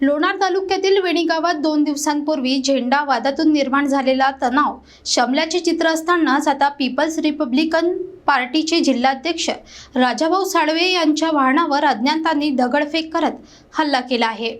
लोणार तालुक्यातील वेणी गावात दोन दिवसांपूर्वी झेंडा वादातून निर्माण झालेला तणाव शमल्याचे चित्र असतानाच आता पीपल्स रिपब्लिकन पार्टीचे जिल्हाध्यक्ष राजाभाऊ साळवे यांच्या वाहनावर अज्ञातांनी दगडफेक करत हल्ला केला आहे.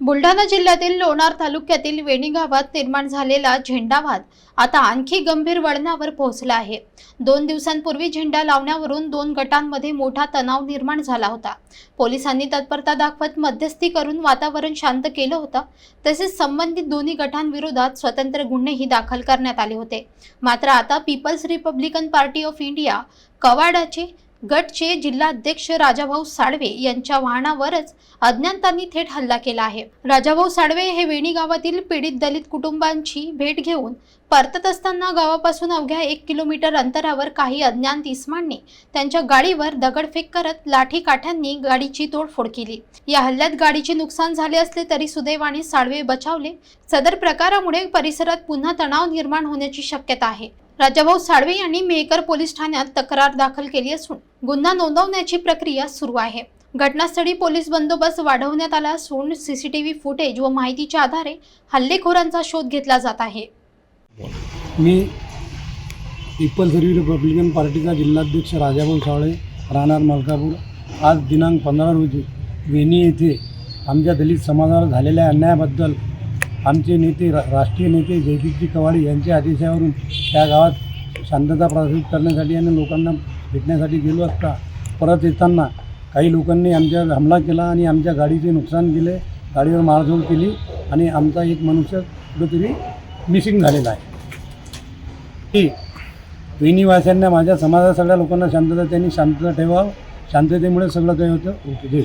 बुलढाणा जिल्ह्यातील लोणार तालुक्यातील वेणी गावात निर्माण झालेला झेंडावाद आता आणखी गंभीर वळणावर पोहोचला आहे. दोन दिवसांपूर्वी झेंडा लावण्यावरून दोन गटांमध्ये मोठा तणाव निर्माण झाला होता. पोलिसांनी तत्परता दाखवत मध्यस्थी करून वातावरण शांत केलं होतं. तसेच संबंधित दोन्ही गटांविरोधात स्वतंत्र गुन्हेही दाखल करण्यात आले होते. मात्र आता People's Republican Party of India कवाडाचे गटचे जिल्हाध्यक्ष राजाभाऊ साळवे यांच्या वाहनावरच अज्ञातांनी थेट हल्ला केला आहे. राजाभाऊ साळवे हे वेणी गावातील पीडित दलित कुटुंबांची भेट घेऊन परतत असताना गावापासून अवघ्या एक किलोमीटर अंतरावर काही अज्ञात इस्मांनी त्यांच्या गाडीवर दगडफेक करत लाठी काठ्यांनी गाडीची तोडफोड केली. या हल्ल्यात गाडीचे नुकसान झाले असले तरी सुदैवाने साळवे बचावले. सदर प्रकारामुळे परिसरात पुन्हा तणाव निर्माण होण्याची शक्यता आहे. राजाभाऊ साळवे यांनी मेकर पोलीस ठाण्यात तक्रार दाखल केली असून गुन्हा नोंदवण्याची प्रक्रिया सुरू आहे. घटनास्थळी पोलीस बंदोबस्त वाढवण्यात आला असून सीसीटीव्ही फुटेज व माहितीच्या आधारे हल्लेखोरांचा शोध घेतला जात आहे. मी पीपल्स रिपब्लिकन पार्टीचा जिल्हाध्यक्ष राजाभाऊ सावळे राहणार मलकापूर. आज दिनांक पंधरा रोजी वेणी येथे आमच्या दलित समाजावर झालेल्या अन्यायाबद्दल आमचे नेते रा राष्ट्रीय नेते जयदीपजी कवाडी यांच्या आदेशावरून त्या गावात शांतता प्रस्थापित करण्यासाठी आणि लोकांना भेटण्यासाठी गेलो असता परत येताना काही लोकांनी आमच्यावर हमला केला आणि आमच्या गाडीचे नुकसान केले गाडीवर मारझोड केली आणि आमचा एक मनुष्य कुठेतरी मिसिंग झालेला आहे. की वेणीवासियांना माझ्या समाजात सगळ्या लोकांना शांतता त्यांनी शांतता ठेवावं शांततेमुळे सगळं काही होतं ओके